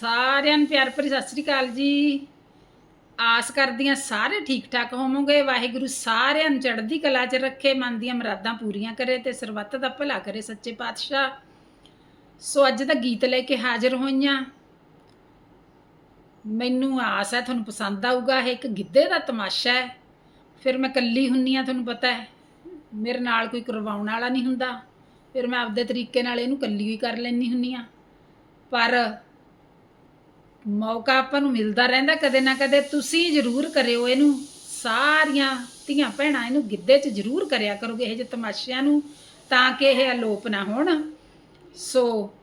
ਸਾਰਿਆਂ ਨੂੰ ਪਿਆਰ ਭਰੀ ਸਤਿ ਸ੍ਰੀ ਅਕਾਲ ਜੀ। ਆਸ ਕਰਦੀਆਂ ਸਾਰੇ ਠੀਕ ਠਾਕ ਹੋਵੋਗੇ। ਵਾਹਿਗੁਰੂ ਸਾਰਿਆਂ ਨੂੰ ਚੜ੍ਹਦੀ ਕਲਾ 'ਚ ਰੱਖੇ, ਮਨ ਦੀਆਂ ਮੁਰਾਦਾਂ ਪੂਰੀਆਂ ਕਰੇ ਤੇ ਸਰਬੱਤ ਦਾ ਭਲਾ ਕਰੇ ਸੱਚੇ ਪਾਤਸ਼ਾਹ। ਸੋ ਅੱਜ ਦਾ ਗੀਤ ਲੈ ਕੇ ਹਾਜ਼ਰ ਹੋਈਆਂ। ਮੈਨੂੰ ਆਸ ਹੈ ਤੁਹਾਨੂੰ ਪਸੰਦ ਆਊਗਾ। ਇਹ ਇੱਕ ਗਿੱਧੇ ਦਾ ਤਮਾਸ਼ਾ ਹੈ। ਫਿਰ ਮੈਂ ਇਕੱਲੀ ਹੁੰਨੀ ਆ ਤੁਹਾਨੂੰ ਪਤਾ ਹੈ। ਮੇਰੇ ਨਾਲ ਕੋਈ ਕਰਵਾਉਣ ਵਾਲਾ ਨਹੀਂ ਹੁੰਦਾ। ਫਿਰ ਮੈਂ ਆਪਦੇ ਤਰੀਕੇ ਨਾਲ ਇਹਨੂੰ ਇਕੱਲੀ ਹੀ ਕਰ ਲੈਂਦੀ ਹੁੰਨੀ ਆ ਪਰ ਮੌਕਾ ਆਪਾਂ ਨੂੰ ਮਿਲਦਾ ਰਹਿੰਦਾ, ਕਦੇ ਨਾ ਕਦੇ ਤੁਸੀਂ ਜ਼ਰੂਰ ਕਰਿਓ ਇਹਨੂੰ। ਸਾਰੀਆਂ ਧੀਆਂ ਭੈਣਾਂ ਇਹਨੂੰ ਗਿੱਧੇ 'ਚ ਜ਼ਰੂਰ ਕਰਿਆ ਕਰੋਗੇ, ਇਹ ਜਿਹੇ ਤਮਾਸ਼ਿਆਂ ਨੂੰ, ਤਾਂ ਕਿ ਇਹ ਅਲੋਪ ਨਾ ਹੋਣ। ਸੋ,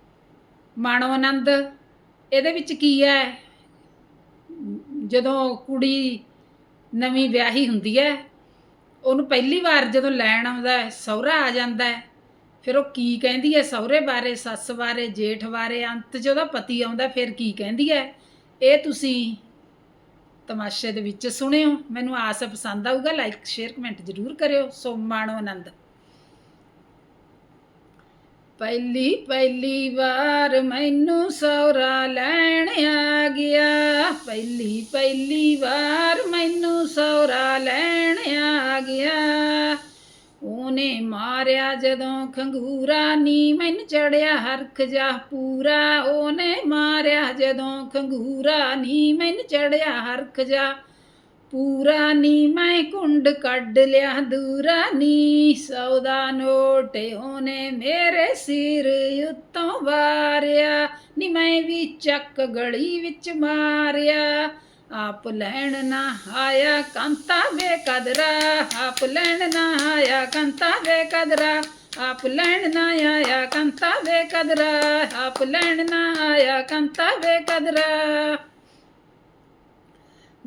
ਮਾਣੋ ਆਨੰਦ, ਇਹਦੇ ਵਿੱਚ ਕੀ ਹੈ? ਜਦੋਂ ਕੁੜੀ ਨਵੀਂ ਵਿਆਹੀ ਹੁੰਦੀ ਹੈ, ਉਹਨੂੰ ਪਹਿਲੀ ਵਾਰ ਜਦੋਂ ਲੈਣ ਆਉਂਦਾ ਹੈ, ਸਹੁਰਾ ਆ ਜਾਂਦਾ ਹੈ ਫਿਰ ਉਹ ਕੀ ਕਹਿੰਦੀ ਹੈ ਸਹੁਰੇ ਬਾਰੇ, ਸੱਸ ਬਾਰੇ, ਜੇਠ ਬਾਰੇ, ਅੰਤ 'ਚ ਉਹਦਾ ਪਤੀ ਆਉਂਦਾ, ਫਿਰ ਕੀ ਕਹਿੰਦੀ ਹੈ ਇਹ ਤੁਸੀਂ ਤਮਾਸ਼ੇ ਦੇ ਵਿੱਚ ਸੁਣਿਓ। ਮੈਨੂੰ ਆਸ ਹੈ ਪਸੰਦ ਆਊਗਾ। ਲਾਈਕ, ਸ਼ੇਅਰ, ਕਮੈਂਟ ਜ਼ਰੂਰ ਕਰਿਓ। ਸੋ ਮਾਣੋ ਆਨੰਦ। ਪਹਿਲੀ ਪਹਿਲੀ ਵਾਰ ਮੈਨੂੰ ਸਹੁਰਾ ਲੈਣ ਆ ਗਿਆ। ਪਹਿਲੀ ਪਹਿਲੀ ਵਾਰ ਮੈਨੂੰ ਸਹੁਰਾ ਲੈਣ ਆ ਗਿਆ। ਉਹਨੇ ਮਾਰਿਆ ਜਦੋਂ ਖੰਗੂਰਾ ਨੀ ਮੈਨੂੰ ਚੜਿਆ ਹਰਖ ਜਾ ਪੂਰਾ। ਉਹਨੇ ਮਾਰਿਆ ਜਦੋਂ ਖੰਗੂਰਾ ਨੀ ਮੈਨੂੰ ਚੜਿਆ ਹਰਖ ਜਾ ਪੂਰਾ। ਨੀ ਮੈਂ ਕੁੰਡ ਕੱਢ ਲਿਆ ਦੂਰਾ ਨੀ ਸੌਦਾ ਨੋਟ ਉਹਨੇ ਮੇਰੇ ਸਿਰ ਉੱਤੋਂ ਵਾਰਿਆ। ਨੀ ਮੈਂ ਵੀ ਚੱਕ ਗਲੀ ਵਿੱਚ ਮਾਰਿਆ। ਆਪ ਲੈਣ ਨਾ ਆਇਆ ਕੰਤਾ ਵੇ ਕਦਰਾ, ਆਪ ਲੈਣ ਨਾ ਆਇਆ ਕੰਤਾ ਵੇ ਕਦਰਾ, ਆਪ ਲੈਣ ਨਾ ਆਇਆ ਕੰਤਾ ਵੇ ਕਦਰਾ, ਆਪ ਲੈਣ ਨਾ ਆਇਆ ਕੰਤਾ ਵੇ ਕਦਰਾ।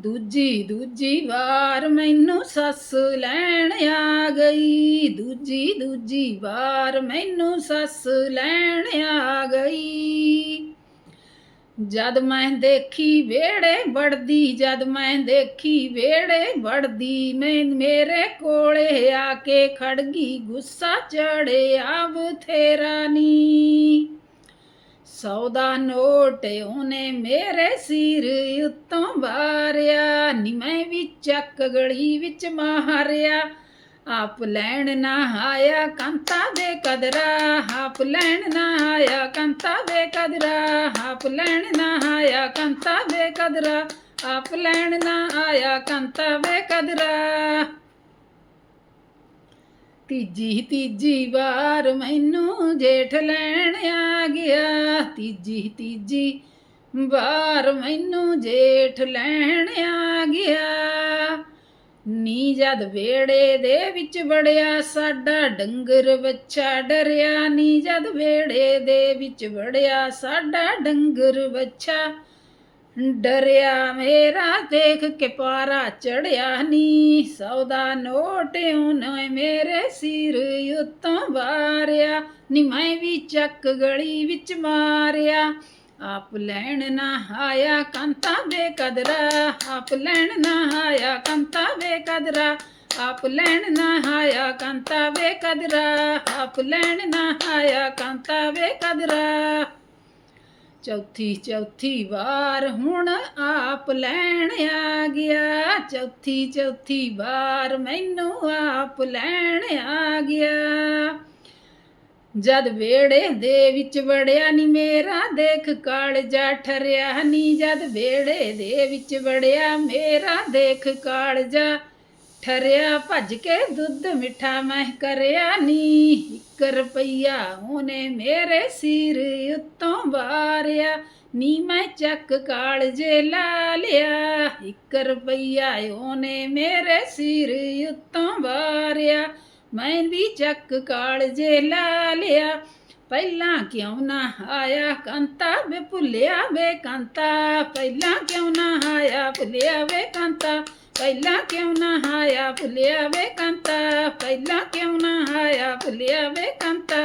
ਦੂਜੀ ਦੂਜੀ ਵਾਰ ਮੈਨੂੰ ਸੱਸ ਲੈਣ ਆ ਗਈ। ਦੂਜੀ ਦੂਜੀ ਵਾਰ ਮੈਨੂੰ ਸੱਸ ਲੈਣ ਆ ਜਦ ਮੈਂ ਦੇਖੀ ਵੇੜੇ ਵੜਦੀ, ਜਦ ਮੈਂ ਦੇਖੀ ਵੇੜੇ ਵੜਦੀ, ਮੈਂ ਮੇਰੇ ਕੋਲੇ ਆ ਕੇ ਖੜ ਗਈ, ਗੁੱਸਾ ਚੜਿਆ ਬਥੇਰਾ ਨੀ। ਸੌਦਾ ਨੋਟ ਉਹਨੇ ਮੇਰੇ ਸਿਰ ਉੱਤੋਂ ਬਾਰਿਆ ਨੀ ਮੈਂ ਵੀ ਚੱਕ ਗਲੀ ਵਿੱਚ ਮਾਰਿਆ। ਆਪ ਲੈਣ ਨਾ ਆਇਆ ਕੰਤਾ ਦੇ ਕਦਰਾ, ਆਪ ਲੈਣ ਨਾ ਆਇਆ ਕੰਤਾ ਦੇ ਕਦਰਾ, ਆਪ ਲੈਣ ਨਾ ਆਇਆ ਕੰਤਾ ਦੇ ਕਦਰਾ, ਆਪ ਲੈਣ ਨਾ ਆਇਆ ਕੰਤਾ ਵੇ ਕਦਰਾ। ਤੀਜੀ ਤੀਜੀ ਵਾਰ ਮੈਨੂੰ ਜੇਠ ਲੈਣ ਆ ਗਿਆ। ਤੀਜੀ ਤੀਜੀ ਵਾਰ ਮੈਨੂੰ ਜੇਠ ਲੈਣ ਆ ਗਿਆ। ਨੀ ਜਦ ਵੇੜੇ ਦੇ ਵਿੱਚ ਵੜਿਆ, ਸਾਡਾ ਡੰਗਰ ਬੱਚਾ ਡਰਿਆ। ਨੀ ਜਦ ਵੇੜੇ ਦੇ ਵਿੱਚ ਵੜਿਆ, ਸਾਡਾ ਡੰਗਰ ਬੱਚਾ ਡਰਿਆ। ਮੇਰਾ ਦੇਖ ਕੇ ਪਾਰਾ ਚੜਿਆ ਨੀ, ਸੌਦਾ ਨੋਟ ਉਹਨੇ ਮੇਰੇ ਸਿਰ ਉੱਤੋਂ ਵਾਰਿਆ। ਨੀ ਮੈਂ ਵੀ ਚੱਕ ਗਲੀ ਵਿੱਚ ਮਾਰਿਆ। ਆਪ ਲੈਣ ਨਾ ਆਇਆ ਕੰਤਾ ਵੇ ਕਦਰਾ, ਆਪ ਲੈਣ ਨਾ ਆਇਆ ਕੰਤਾ ਵੇ ਕਦਰਾ, ਆਪ ਲੈਣ ਨਾ ਆਇਆ ਕੰਤਾ ਵੇ ਕਦਰਾ, ਆਪ ਲੈਣ ਨਾ ਆਇਆ ਕੰਤਾ ਵੇ ਕਦਰਾ। ਚੌਥੀ ਚੌਥੀ ਵਾਰ ਹੁਣ ਆਪ ਲੈਣ ਆ ਗਿਆ, ਚੌਥੀ ਚੌਥੀ ਵਾਰ ਮੈਨੂੰ ਆਪ ਲੈਣ ਆ ਗਿਆ। ਜਦ ਵੇੜੇ ਦੇ ਵਿੱਚ ਵੜਿਆ ਨੀ ਮੇਰਾ, ਦੇਖ ਕਾਲਜਾ ਠਰਿਆ ਨੀ। ਜਦ ਵੇੜੇ ਦੇ ਵਿੱਚ ਵੜਿਆ ਮੇਰਾ, ਦੇਖ ਕਾਲਜਾ ਠਰਿਆ। ਭੱਜ ਕੇ ਦੁੱਧ ਮਿੱਠਾ ਮੈਂ ਕਰਿਆ ਨੀ। ਇੱਕ ਰੁਪਈਆ ਉਹਨੇ ਮੇਰੇ ਸਿਰ ਉੱਤੋਂ ਵਾਰਿਆ। ਨੀ ਮੈਂ ਚੱਕ ਕਾਲਜੇ ਲਾ ਲਿਆ। ਇੱਕ ਰੁਪਈਆ ਉਹਨੇ ਮੇਰੇ ਸਿਰ ਉੱਤੋਂ ਵਾਰਿਆ। ਮੈਂ ਵੀ ਚੱਕ ਕਾਲਜੇ ਲਾ ਲਿਆ ਪਹਿਲਾਂ ਕਿਉਂ ਨਾ ਆਇਆ ਕੰਤਾ ਮੈਂ ਭੁੱਲਿਆ ਵੇ ਕੰਤਾ ਪਹਿਲਾਂ ਕਿਉਂ ਨਾ ਆਇਆ ਭੁੱਲਿਆ ਵੇ ਕੰਤਾ ਪਹਿਲਾਂ ਕਿਉਂ ਨਾ ਆਇਆ ਭੁੱਲਿਆ ਵੇ ਕੰਤਾ ਪਹਿਲਾਂ ਕਿਉਂ ਨਾ ਆਇਆ ਭੁੱਲਿਆ ਵੇ ਕੰਤਾ